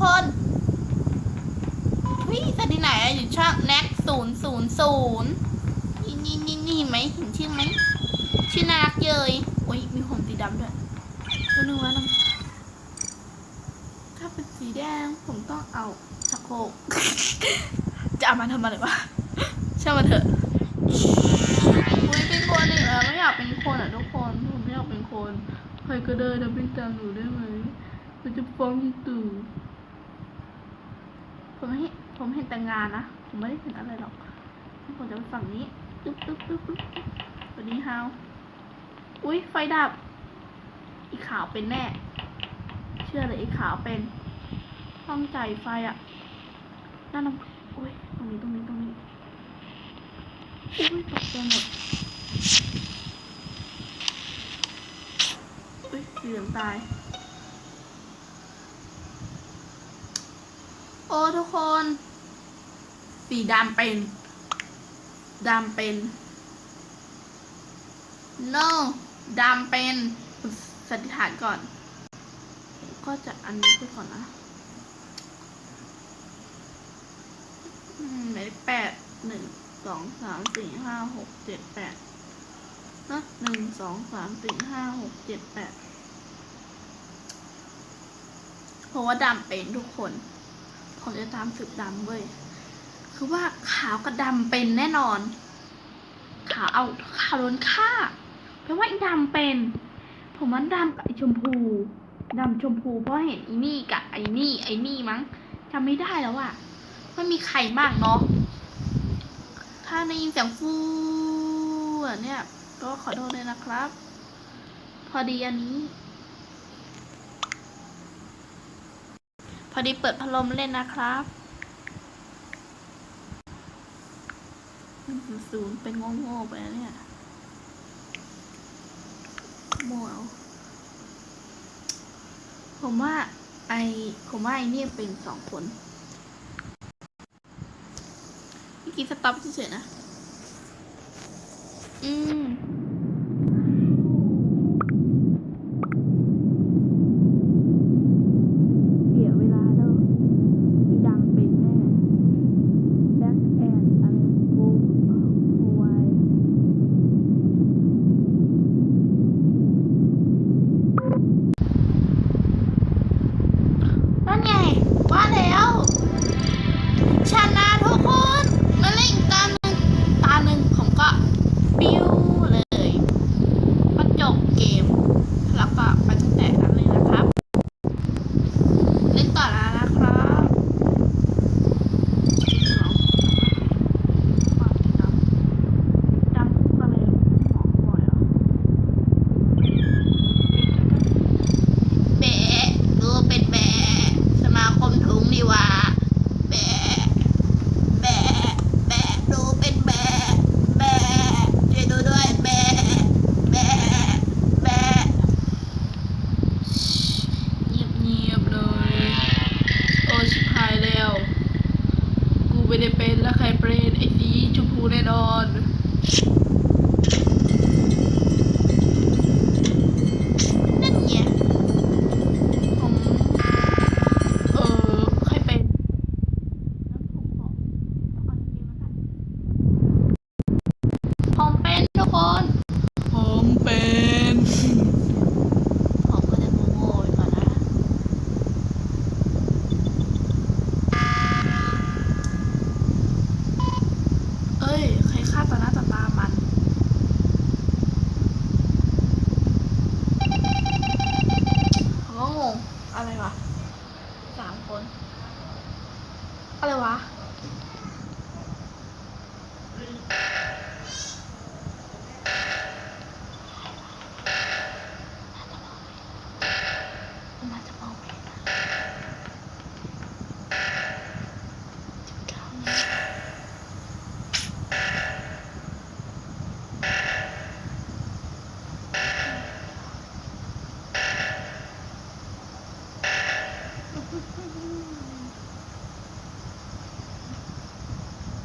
คนเฮ้ยสถิติไหนอะอยู่ช่องแน็กศูนย์ศูนย์ศูนย์นี่นี่นี่นี่ไหมเห็นชื่อไหมชื่อนารักเยยโอ้ยมีผมสีดำด้วยตัวนึงวะนึงถ้าเป็นสีแดงผมต้องเอาชักโครกจะเอามาทำอะไรวะช่างมันเถอะอุ้ยเป็นคนอีกแล้วไม่อยากเป็นคนอะทุกคนผมไม่อยากเป็นคน ใครก็ได้นะเป็นตามหนูได้ไหมมันจะฟ้องยิงตู่ ผมไม่เห็นผมเห็นแต่งานนะ ผมไม่ได้เห็นอะไรหรอก ผมจะไปฝั่งนี้ตึ๊บตึ๊บตึ๊บตึ๊บสวัสดีฮาวอุ้ยไฟดับ อีขาวเป็นแน่ เชื่อเลยอีขาวเป็น ต้องใจไฟอะนั่นน่ะอุ้ยตรงนี้ตรงนี้ตรงนี้อุ้ยตกใจหมดอุ้ยสีเหลืองตาย โอ้ทุกคน สีดำเป็นดำเป็น no ดำเป็นสันนิษฐานก่อน ก็จะอันนี้ไปก่อนนะอืมไหนแปดหนึ่งสองสามสี่ห้าหกเจ็ดแปดนะหนึ่งสองสามสี่ห้าหกเจ็ดแปดเพราะว่าดำเป็นทุกคน ผมจะตามสืบดำเว้ย คือว่าขาวกับดำเป็นแน่นอน ขาวเอาขาวโดนฆ่าแปลว่าไอ้ดำเป็น ผมว่าดำกับไอ้ชมพูดำชมพูเพราะเห็นไอ้นี่กับไอ้นี่ไอ้นี่มั้งจำไม่ได้แล้วอะว่มีใครมากเนาะ ถ้าได้ยินเสียงฟูอะเนี่ย ก็ขอโทษเลยนะครับ พอดีอันนี้ พอดีเปิดพัดลมเล่นนะครับศูนย์เป็นโง่ๆไปแล้วเนี่ยโมเอาผมว่าไอผมว่าไอเนี่ยเป็นสองคนเมื่อกี้สต็อปเฉยๆนะ อืม เสียเวลาเด้อมีดังเป็นแน่แบ็คแอนอะไรโกโกไวนั่นไง ว่าแล้ว ชนะทุกคนมาเล่นอีกตาหนึ่งตาหนึ่งผมก็ปิ้วเลยก็จบเกม แล้วก็ไปตั้งแต่นั้นเลยนะครับ เล่นต่อแล้วนะครับดำคู่กันเลยหมอบ่อยเหรอแบะดูเป็นแบะสมาคมถุงนี่หว่าแบะแบะแบะดูเป็นแบะแบะช่วยดูด้วยแบะแบะแบะ เงียบเงียบๆเลย โอ้ชิบหายแล้ว กู ไม่ได้เป็นแล้วใครเป็นไอ้สีชมพูแน่นอนนั่นไงผมเออใครเป็นงั้นผมขอเอาจริงๆแล้วกันผมเป็นทุกคน ผมเป็น ผมก็จะโง่ๆไปก่อนนะ เอ้ย ใครฆ่าต่อหน้าต่อตามัน เขาก็งง อะไรวะสามคน อะไรวะ น่าจะมองไม่เห็นนะจุดเก้านี้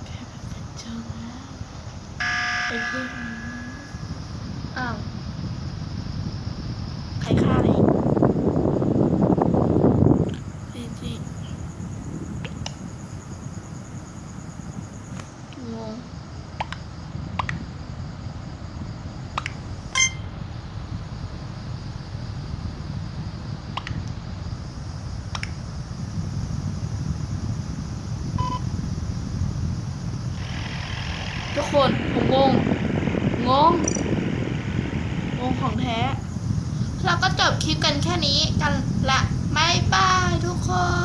แค่แบบจะเจอแล้ว ไอ้เพื่อนอ้าว ใครฆ่าอะไรอีกจีจี ทุกคนผมงง งง งงของแท้ เราก็จบคลิปกันแค่นี้กันละบายบายทุกคน